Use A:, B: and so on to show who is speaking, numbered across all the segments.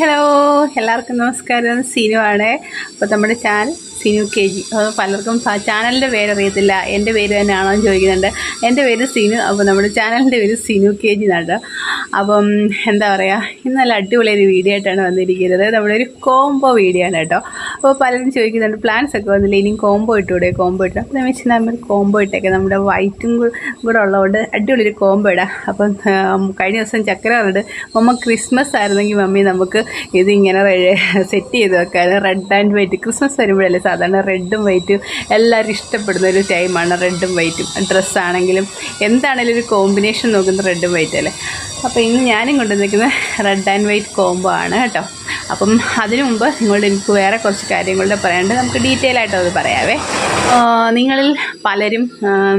A: Hello എല്ലാവർക്കും നമസ്കാരം. സീനുവാണ് അപ്പോൾ നമ്മുടെ ചാനൽ സിനു കെ ജി. പലർക്കും ചാനലിന്റെ പേരറിയത്തില്ല. എന്റെ പേര് തന്നെയാണോ എന്ന് ചോദിക്കുന്നുണ്ട്. എന്റെ പേര് സിനു അപ്പോൾ നമ്മുടെ ചാനലിന്റെ പേര് സിനു കെ ജി എന്നാണ്. അപ്പം എന്താ പറയുക ഇന്ന് നല്ല അടിപൊളി ഒരു വീഡിയോ ആയിട്ടാണ് വന്നിരിക്കുന്നത്. നമ്മുടെ ഒരു കോംബോ വീഡിയോ ആണ് കേട്ടോ. അപ്പോൾ പലരും ചോദിക്കുന്നുണ്ട് പ്ലാൻസ് ഒക്കെ വന്നില്ല? ഇനിയും കോംബോ ഇട്ടൂടെ? കോംബോ ഇട്ടു. അപ്പോൾ വെച്ച് നമ്മൾ കോംബോ ഇട്ടേക്കെ. നമ്മുടെ വൈറ്റും കൂടെ ഉള്ളതുകൊണ്ട് അടിപൊളി ഒരു കോംബോ ഇടാം. അപ്പം കഴിഞ്ഞ ദിവസം ചക്കര പറഞ്ഞിട്ട് മമ്മ ക്രിസ്മസ് ആയിരുന്നെങ്കിൽ മമ്മി നമുക്ക് ഇതിങ്ങനെ സെറ്റ് ചെയ്ത് വെക്കാൻ റെഡ് ആൻഡ് വൈറ്റ് ക്രിസ്മസ് വരുമ്പോഴല്ലേ സാധാരണ റെഡും വൈറ്റും എല്ലാവരും ഇഷ്ടപ്പെടുന്ന ഒരു ടൈമാണ് റെഡും വൈറ്റും. ഡ്രസ്സാണെങ്കിലും എന്താണെങ്കിലും ഒരു കോമ്പിനേഷൻ നോക്കുന്ന റെഡും വൈറ്റും അല്ലേ? അപ്പോൾ ഇന്ന് ഞാനും കൊണ്ടുവന്നിരിക്കുന്നത് റെഡ് ആൻഡ് വൈറ്റ് കോംബോ ആണ് കേട്ടോ. അപ്പം അതിനു മുമ്പ് നിങ്ങളുടെ എനിക്ക് വേറെ കുറച്ച് കാര്യങ്ങളുടെ പറയാണ്ട് നമുക്ക് ഡീറ്റെയിൽ ആയിട്ട് അത് പറയാവേ. നിങ്ങളിൽ പലരും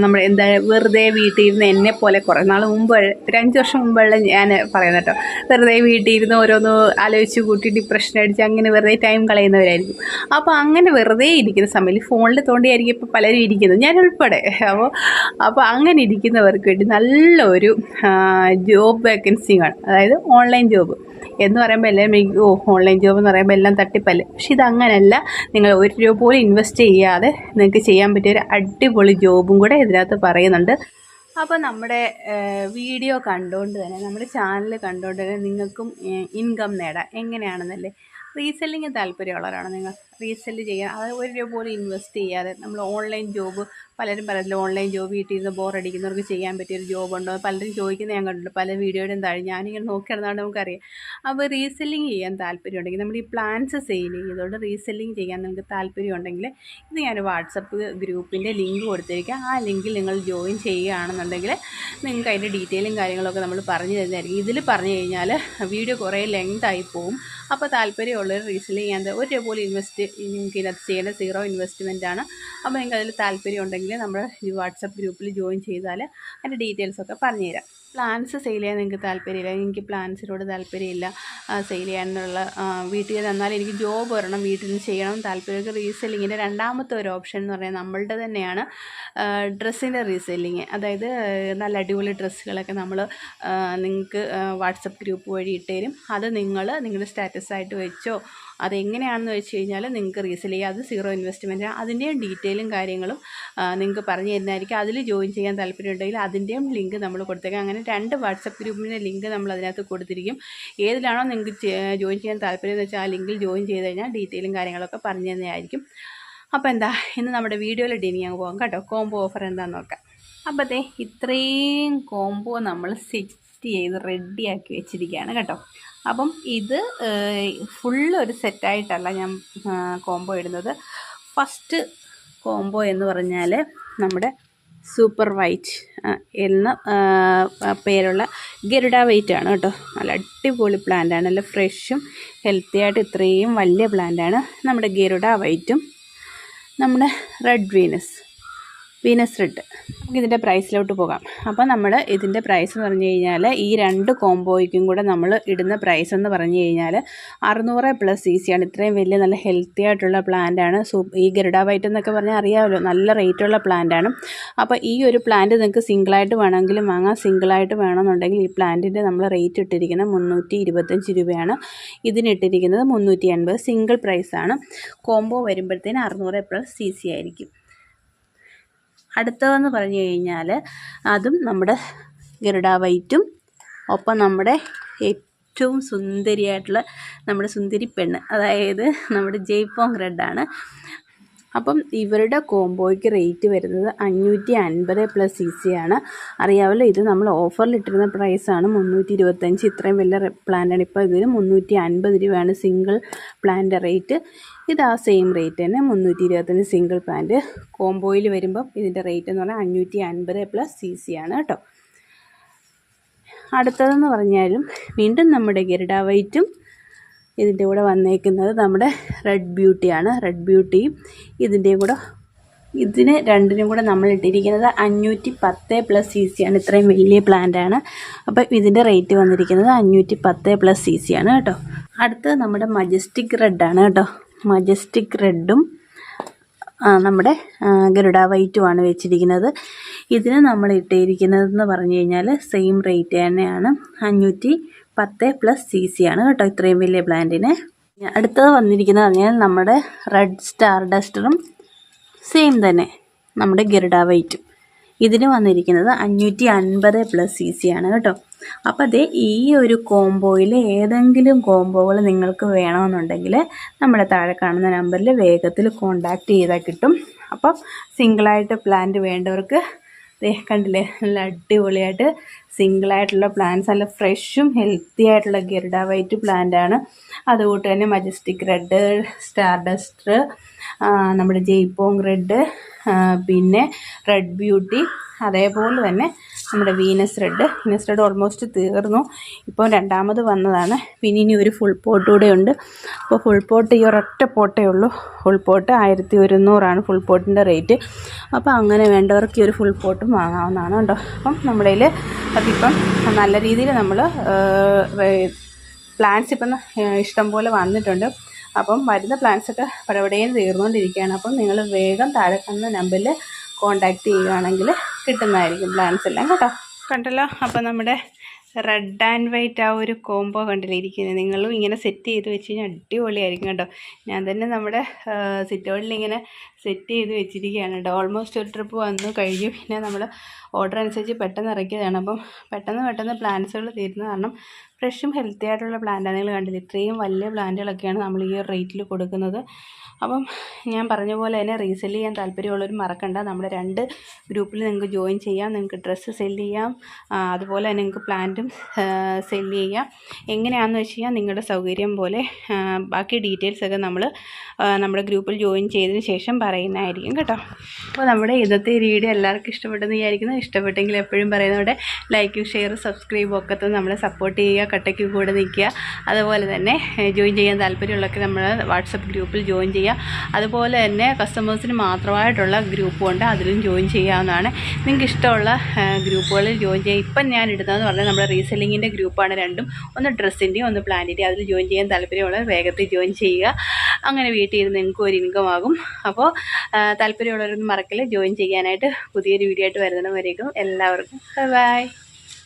A: നമ്മൾ എന്താ വെറുതെ വീട്ടിൽ ഇരുന്ന് എന്നെ പോലെ കുറേ നാൾ മുമ്പ് ഒരു അഞ്ച് വർഷം മുമ്പുള്ള ഞാൻ പറയുന്ന കേട്ടോ. വെറുതെ വീട്ടിൽ ഇരുന്ന് ഓരോന്ന് ആലോചിച്ച് കൂട്ടി ഡിപ്രഷൻ അടിച്ച് അങ്ങനെ വെറുതെ ടൈം കളയുന്നവരായിരിക്കും. അപ്പോൾ അങ്ങനെ വെറുതെ ഇരിക്കുന്ന സമയത്ത് ഫോണിൽ തോണ്ടിയായിരിക്കും ഇപ്പോൾ പലരും ഇരിക്കുന്നത്. ഞാൻ ഉൾപ്പെടെ. അപ്പോൾ അപ്പോൾ അങ്ങനെ ഇരിക്കുന്നവർക്ക് വേണ്ടി നല്ലൊരു ജോബ് വേക്കൻസി ആണ് അതായത് ഓൺലൈൻ ജോബ് എന്ന് പറയുമ്പോൾ എല്ലാവരും ഓ ഓൺലൈൻ ജോബ് എന്ന് പറയുമ്പോൾ എല്ലാം തട്ടിപ്പല്ലേ? പക്ഷെ ഇതങ്ങനെയല്ല നിങ്ങൾ ഒരു രൂപ പോലും ഇൻവെസ്റ്റ് ചെയ്യാതെ നിങ്ങൾക്ക് ചെയ്യാൻ പറ്റിയ ഒരു അടിപൊളി ജോബും കൂടെ ഇതിനകത്ത് പറയുന്നുണ്ട്. അപ്പോൾ നമ്മുടെ വീഡിയോ കണ്ടുകൊണ്ട് തന്നെ നമ്മുടെ ചാനൽ കണ്ടുകൊണ്ട് തന്നെ നിങ്ങൾക്കും ഇൻകം നേടാം. എങ്ങനെയാണെന്നല്ലേ? റീസെല്ലിങ് താല്പര്യമുള്ളവരാണ് നിങ്ങൾ? റീസെല്ല് ചെയ്യാൻ അത് ഒരു രൂപ പോലും ഇൻവെസ്റ്റ് ചെയ്യാതെ നമ്മൾ ഓൺലൈൻ ജോബ് പലരും പറയത്തില്ല ഓൺലൈൻ ജോബ് വീട്ടിൽ നിന്ന് ബോറടിക്കുന്നവർക്ക് ചെയ്യാൻ പറ്റിയൊരു ജോബ് ഉണ്ടോ പലരും ചോദിക്കുന്നത് ഞാൻ കണ്ടിട്ടുണ്ട്. പല വീഡിയോയുടെയും താഴെ ഞാനിങ്ങനെ നോക്കി നടന്നാണ് നമുക്കറിയാം. അപ്പോൾ റീസെല്ലിങ് ചെയ്യാൻ താല്പര്യമുണ്ടെങ്കിൽ നമ്മൾ ഈ പ്ലാൻസ് സെയിൽ ചെയ്തുകൊണ്ട് റീസെല്ലിങ് ചെയ്യാൻ നിങ്ങൾക്ക് താല്പര്യമുണ്ടെങ്കിൽ ഇത് ഞാൻ വാട്സപ്പ് ഗ്രൂപ്പിന്റെ ലിങ്ക് കൊടുത്തിരിക്കാം. ആ ലിങ്കിൽ നിങ്ങൾ ജോയിൻ ചെയ്യുകയാണെന്നുണ്ടെങ്കിൽ നിങ്ങൾക്ക് അതിന്റെ ഡീറ്റെയിലും കാര്യങ്ങളൊക്കെ നമ്മൾ പറഞ്ഞു തരുന്നതായിരിക്കും. ഇതിൽ പറഞ്ഞു കഴിഞ്ഞാൽ വീഡിയോ കുറേ ലെങ്ത് ആയി പോവും. അപ്പോൾ താല്പര്യമുള്ളവർ റീസെല്ലിങ് ചെയ്യാൻ ഒരു രൂപ ഇൻവെസ്റ്റ് നിങ്ങൾക്ക് ഇതിനകത്ത് ചെയ്യേണ്ട സീറോ ഇൻവെസ്റ്റ്മെന്റ് ആണ്. അപ്പോൾ നിങ്ങൾക്ക് അതിൽ താല്പര്യം ഉണ്ടെങ്കിൽ നമ്മുടെ ഈ വാട്സപ്പ് ഗ്രൂപ്പിൽ ജോയിൻ ചെയ്താൽ അതിന്റെ ഡീറ്റെയിൽസൊക്കെ പറഞ്ഞുതരാം പ്ലാൻസ് സെയിൽ ചെയ്യാൻ നിങ്ങൾക്ക് താല്പര്യമില്ല. എനിക്ക് പ്ലാൻസിനോട് താല്പര്യമില്ല. സെയിൽ ചെയ്യാനുള്ള വീട്ടിൽ തന്നാൽ എനിക്ക് ജോബ് വരണം വീട്ടിൽ നിന്ന് ചെയ്യണം താല്പര്യമൊക്കെ റീസെല്ലിങ്ങിന്റെ രണ്ടാമത്തെ ഒരു ഓപ്ഷൻ എന്ന് പറഞ്ഞാൽ നമ്മളുടെ തന്നെയാണ് ഡ്രസ്സിന്റെ റീസെല്ലിങ് അതായത് നല്ല അടിപൊളി ഡ്രസ്സുകളൊക്കെ നമ്മൾ നിങ്ങൾക്ക് വാട്സപ്പ് ഗ്രൂപ്പ് വഴി ഇട്ടുതരും. അത് നിങ്ങൾ നിങ്ങളുടെ സ്റ്റാറ്റസായിട്ട് വെച്ചോ അതെങ്ങനെയാണെന്ന് വെച്ച് കഴിഞ്ഞാൽ നിങ്ങൾക്ക് റീസെയിൽ ചെയ്യാം അത് സീറോ ഇൻവെസ്റ്റ്മെന്റ് അതിന്റെയും ഡീറ്റെയിലും കാര്യങ്ങളും നിങ്ങൾക്ക് പറഞ്ഞു തരുന്നതായിരിക്കും. അതിൽ ജോയിൻ ചെയ്യാൻ താല്പര്യമുണ്ടെങ്കിൽ അതിന്റെയും ലിങ്ക് നമ്മൾ കൊടുത്തേക്കാം. അങ്ങനെ രണ്ട് വാട്സപ്പ് ഗ്രൂപ്പിന്റെ ലിങ്ക് നമ്മൾ അതിനകത്ത് കൊടുത്തിരിക്കും. ഏതിലാണോ നിങ്ങൾക്ക് ജോയിൻ ചെയ്യാൻ താല്പര്യം എന്ന് വെച്ചാൽ ആ ലിങ്കിൽ ജോയിൻ ചെയ്ത് കഴിഞ്ഞാൽ ഡീറ്റെയിലും കാര്യങ്ങളൊക്കെ പറഞ്ഞു തന്നെയായിരിക്കും അപ്പോൾ എന്താ ഇന്ന് നമ്മുടെ വീഡിയോയിൽ ഡിനി അങ്ങ് പോകാം കേട്ടോ. കോംബോ ഓഫർ എന്താണെന്ന് നോക്കാം. അപ്പോൾ അതെ ഇത്രയും കോംബോ നമ്മൾ സെറ്റ് ചെയ്ത് റെഡിയാക്കി വെച്ചിരിക്കുകയാണ് കേട്ടോ. അപ്പം ഇത് ഫുള്ള് ഒരു സെറ്റായിട്ടല്ല ഞാൻ കോംബോ ഇടുന്നത്. ഫസ്റ്റ് കോംബോ എന്ന് പറഞ്ഞാൽ നമ്മുടെ സൂപ്പർ വൈറ്റ് എന്ന പേരുള്ള ഗരുഡ വൈറ്റ് ആണ് കേട്ടോ. നല്ല അടിപൊളി പ്ലാന്റാണ്. നല്ല ഫ്രഷും ഹെൽത്തി ആയിട്ട് ഇത്രയും വലിയ പ്ലാന്റാണ് നമ്മുടെ ഗരുഡ വൈറ്റും. നമ്മുടെ റെഡ് വീനസ്. വീനസ് റെഡ് നമുക്ക് ഇതിന്റെ പ്രൈസിലോട്ട് പോകാം. അപ്പോൾ നമ്മൾ ഇതിന്റെ പ്രൈസ് എന്ന് പറഞ്ഞു കഴിഞ്ഞാൽ ഈ രണ്ട് കോംബോയ്ക്കും കൂടെ നമ്മൾ ഇടുന്ന പ്രൈസ് എന്ന് പറഞ്ഞു കഴിഞ്ഞാൽ അറുന്നൂറ് പ്ലസ് സി സിയാണ് ഇത്രയും വലിയ നല്ല ഹെൽത്തി ആയിട്ടുള്ള പ്ലാന്റാണ് സൂ ഈ ഗരുഡ വൈറ്റ് എന്നൊക്കെ പറഞ്ഞാൽ അറിയാമല്ലോ നല്ല റേറ്റുള്ള പ്ലാന്റാണ് അപ്പോൾ ഈ ഒരു പ്ലാന്റ് നിങ്ങൾക്ക് സിംഗിളായിട്ട് വേണമെങ്കിലും വാങ്ങാം. സിംഗിളായിട്ട് വേണമെന്നുണ്ടെങ്കിൽ ഈ പ്ലാന്റിന്റെ നമ്മൾ റേറ്റ് ഇട്ടിരിക്കുന്നത് മുന്നൂറ്റി ഇരുപത്തഞ്ച് രൂപയാണ്. ഇതിനിട്ടിരിക്കുന്നത് മുന്നൂറ്റി അൻപത് സിംഗിൾ പ്രൈസാണ് കോംബോ വരുമ്പോഴത്തേന് അറുന്നൂറ് പ്ലസ് സി സി ആയിരിക്കും. അടുത്തതെന്ന് പറഞ്ഞു കഴിഞ്ഞാൽ അതും നമ്മുടെ ഗരുഡ വൈറ്റും ഒപ്പം നമ്മുടെ ഏറ്റവും സുന്ദരിയായിട്ടുള്ള നമ്മുടെ സുന്ദരി പെണ്ണ് അതായത് നമ്മുടെ ജയ്പോങ് റെഡാണ് അപ്പം ഇവരുടെ കോംബോയ്ക്ക് റേറ്റ് വരുന്നത് അഞ്ഞൂറ്റി അൻപത് പ്ലസ് സി സി ആണ്. അറിയാമല്ലോ ഇത് നമ്മൾ ഓഫറിലിട്ടിരുന്ന പ്രൈസാണ് മുന്നൂറ്റി ഇരുപത്തഞ്ച് ഇത്രയും വലിയ പ്ലാന്റാണ് ഇപ്പോൾ ഇതിന് മുന്നൂറ്റി അൻപത് രൂപയാണ് സിംഗിൾ പ്ലാന്റ് റേറ്റ് ഇത് ആ സെയിം റേറ്റ് തന്നെ. മുന്നൂറ്റി ഇരുപത്തഞ്ച് സിംഗിൾ പാന്റ് കോംബോയിൽ വരുമ്പം ഇതിന്റെ റേറ്റ് എന്ന് പറഞ്ഞാൽ അഞ്ഞൂറ്റി അൻപത് പ്ലസ് സി സി ആണ് കേട്ടോ. അടുത്തതെന്ന് പറഞ്ഞാലും വീണ്ടും നമ്മുടെ ഗരുഡ വൈറ്റും ഇതിന്റെ കൂടെ വന്നേക്കുന്നത് നമ്മുടെ റെഡ് ബ്യൂട്ടിയാണ് റെഡ് ബ്യൂട്ടിയും ഇതിന്റെയും കൂടെ ഇതിന് രണ്ടിനും കൂടെ നമ്മൾ ഇട്ടിരിക്കുന്നത് അഞ്ഞൂറ്റി പത്ത് പ്ലസ് സി സി ആണ്. ഇത്രയും വലിയ പ്ലാന്റാണ് അപ്പോൾ ഇതിന്റെ റേറ്റ് വന്നിരിക്കുന്നത് അഞ്ഞൂറ്റി പത്ത് പ്ലസ് സി സി ആണ് കേട്ടോ. അടുത്തത് നമ്മുടെ മജസ്റ്റിക് ആണ് കേട്ടോ. മജസ്റ്റിക് റെഡും നമ്മുടെ ഗരുഡ വൈറ്റുമാണ് വെച്ചിരിക്കുന്നത്. ഇതിന് നമ്മൾ ഇട്ടിരിക്കുന്നതെന്ന് പറഞ്ഞു കഴിഞ്ഞാൽ സെയിം റേറ്റ് തന്നെയാണ്. അഞ്ഞൂറ്റി പത്ത് പ്ലസ് സി സി ആണ് കേട്ടോ ഇത്രയും വലിയ പ്ലാന്റിന് അടുത്തത് വന്നിരിക്കുന്നത് പറഞ്ഞാൽ നമ്മുടെ റെഡ് സ്റ്റാർ ഡസ്റ്ററും സെയിം തന്നെ നമ്മുടെ ഗരുഡ വൈറ്റും ഇതിന് വന്നിരിക്കുന്നത് അഞ്ഞൂറ്റി അൻപത് പ്ലസ് സി സി ആണ് കേട്ടോ. അപ്പോൾ അതേ ഈ ഒരു കോംബോയിൽ ഏതെങ്കിലും കോംബോകൾ നിങ്ങൾക്ക് വേണമെന്നുണ്ടെങ്കിൽ നമ്മുടെ താഴെ കാണുന്ന നമ്പറിൽ വേഗത്തിൽ കോണ്ടാക്ട് ചെയ്താൽ കിട്ടും. അപ്പം സിംഗിളായിട്ട് പ്ലാന്റ് വേണ്ടവർക്ക് കണ്ടില്ലേ നല്ല അടിപൊളിയായിട്ട് സിംഗിളായിട്ടുള്ള പ്ലാന്റ്സ് നല്ല ഫ്രഷും ഹെൽത്തി ആയിട്ടുള്ള ഗിർഡ വൈറ്റ് പ്ലാന്റ് ആണ്. അതുകൂട്ട് തന്നെ മജസ്റ്റിക് റെഡ് സ്റ്റാർ ഡസ്റ്റർ നമ്മുടെ ജയ്പോങ് റെഡ് പിന്നെ റെഡ് ബ്യൂട്ടി അതേപോലെ തന്നെ നമ്മുടെ Venus red Venus red almost തീർന്നു. ഇപ്പോൾ രണ്ടാമത് വന്നതാണ്. പിന്നെ ഇനി ഒരു ഫുൾ പോട്ട് കൂടെ ഉണ്ട്. അപ്പോൾ ഫുൾ പോട്ട് ഈ ഒരൊറ്റ പോട്ടേ ഉള്ളൂ. ഫുൾ പോട്ട് ആയിരത്തി ഒരുന്നൂറാണ് ഫുൾ പോട്ടിന്റെ റേറ്റ് അപ്പോൾ അങ്ങനെ വേണ്ടവർക്ക് ഈ ഒരു ഫുൾ പോട്ടും വാങ്ങാവുന്നതാണ് കേട്ടോ. അപ്പം നമ്മുടെ അതിപ്പം നല്ല രീതിയിൽ നമ്മൾ പ്ലാന്റ്സ് ഇപ്പം ഇഷ്ടം പോലെ വന്നിട്ടുണ്ട്. അപ്പം വരുന്ന പ്ലാൻസൊക്കെ പടപടേന്ന് തീർന്നുകൊണ്ടിരിക്കുകയാണ് അപ്പം നിങ്ങൾ വേഗം താഴെ കാണുന്ന നമ്പറിൽ കോണ്ടാക്ട് ചെയ്യുകയാണെങ്കിൽ കിട്ടുന്നതായിരിക്കും പ്ലാൻസ് എല്ലാം കേട്ടോ. കണ്ടല്ലോ? അപ്പം നമ്മുടെ റെഡ് ആൻഡ് വൈറ്റ് ആ ഒരു കോംബോ കണ്ടില്ലേ ഇരിക്കുന്നത് നിങ്ങളും ഇങ്ങനെ സെറ്റ് ചെയ്ത് വെച്ച് കഴിഞ്ഞാൽ അടിപൊളിയായിരിക്കും കേട്ടോ. ഞാൻ തന്നെ നമ്മുടെ സിറ്റോളിൽ ഇങ്ങനെ സെറ്റ് ചെയ്ത് വെച്ചിരിക്കുകയാണ്. കേട്ടോ ഓൾമോസ്റ്റ് ഒരു ട്രിപ്പ് വന്നു. കഴിഞ്ഞു. പിന്നെ നമ്മൾ ഓർഡർ അനുസരിച്ച് പെട്ടെന്ന് ഇറക്കിയതാണ്. അപ്പം പെട്ടെന്ന് പെട്ടെന്ന് പ്ലാന്റ്സുകൾ തീരുന്ന കാരണം ഫ്രഷും ഹെൽത്തി ആയിട്ടുള്ള പ്ലാന്റാണ് നിങ്ങൾ കണ്ടില്ല? ഇത്രയും വലിയ പ്ലാന്റുകളൊക്കെയാണ് നമ്മൾ ഈ റേറ്റിൽ കൊടുക്കുന്നത്. അപ്പം ഞാൻ പറഞ്ഞ പോലെ തന്നെ റീസെൽ ചെയ്യാൻ താല്പര്യമുള്ളവർ മറക്കണ്ട. നമ്മുടെ രണ്ട് ഗ്രൂപ്പിൽ നിങ്ങൾക്ക് ജോയിൻ ചെയ്യാം. നിങ്ങൾക്ക് ഡ്രസ്സ് സെൽ ചെയ്യാം. അതുപോലെ തന്നെ നിങ്ങൾക്ക് പ്ലാന്റും സെൽ ചെയ്യാം. എങ്ങനെയാണെന്ന് വെച്ച് കഴിഞ്ഞാൽ നിങ്ങളുടെ സൗകര്യം പോലെ ബാക്കി ഡീറ്റെയിൽസൊക്കെ നമ്മൾ നമ്മുടെ ഗ്രൂപ്പിൽ ജോയിൻ ചെയ്തതിന് ശേഷം പറയുന്നതായിരിക്കും കേട്ടോ. അപ്പോൾ നമ്മുടെ ഇന്നത്തെ വീഡിയോ എല്ലാവർക്കും ഇഷ്ടപ്പെട്ടെന്ന് വിചാരിക്കുന്നു. ഇഷ്ടപ്പെട്ടെങ്കിൽ എപ്പോഴും പറയുന്നവിടെ ലൈക്കും ഷെയർ സബ്സ്ക്രൈബും ഒക്കെ നമ്മളെ സപ്പോർട്ട് ചെയ്യുക കട്ടയ്ക്ക് കൂടെ നിൽക്കുക. അതുപോലെ തന്നെ ജോയിൻ ചെയ്യാൻ താല്പര്യമുള്ളവർക്ക് നമ്മൾ വാട്സപ്പ് ഗ്രൂപ്പിൽ ജോയിൻ ചെയ്യുക. അതുപോലെ തന്നെ കസ്റ്റമേഴ്സിന് മാത്രമായിട്ടുള്ള ഗ്രൂപ്പും ഉണ്ട്. അതിലും ജോയിൻ ചെയ്യാവുന്നതാണ്. നിങ്ങൾക്ക് ഇഷ്ടമുള്ള ഗ്രൂപ്പുകളിൽ ജോയിൻ ചെയ്യുക ഇപ്പം ഞാൻ ഇടുന്നതെന്ന് പറഞ്ഞാൽ നമ്മുടെ റീസെല്ലിങ്ങിന്റെ ഗ്രൂപ്പാണ് രണ്ടും. ഒന്ന് ഡ്രസ്സിന്റെയും ഒന്ന് പ്ലാന്റിന്റെയും അതിൽ ജോയിൻ ചെയ്യാൻ താല്പര്യമുള്ളവർ വേഗത്തിൽ ജോയിൻ ചെയ്യുക. അങ്ങനെ വീട്ടിൽ ഇരുന്ന് നിങ്ങൾക്ക് ഒരു ഇൻകം ആകും. അപ്പോൾ താല്പര്യമുള്ളവരൊന്നും മറക്കില്ല ജോയിൻ ചെയ്യാനായിട്ട് പുതിയൊരു വീഡിയോ ആയിട്ട് വരുന്നവരേക്കും എല്ലാവർക്കും ബൈ ബൈ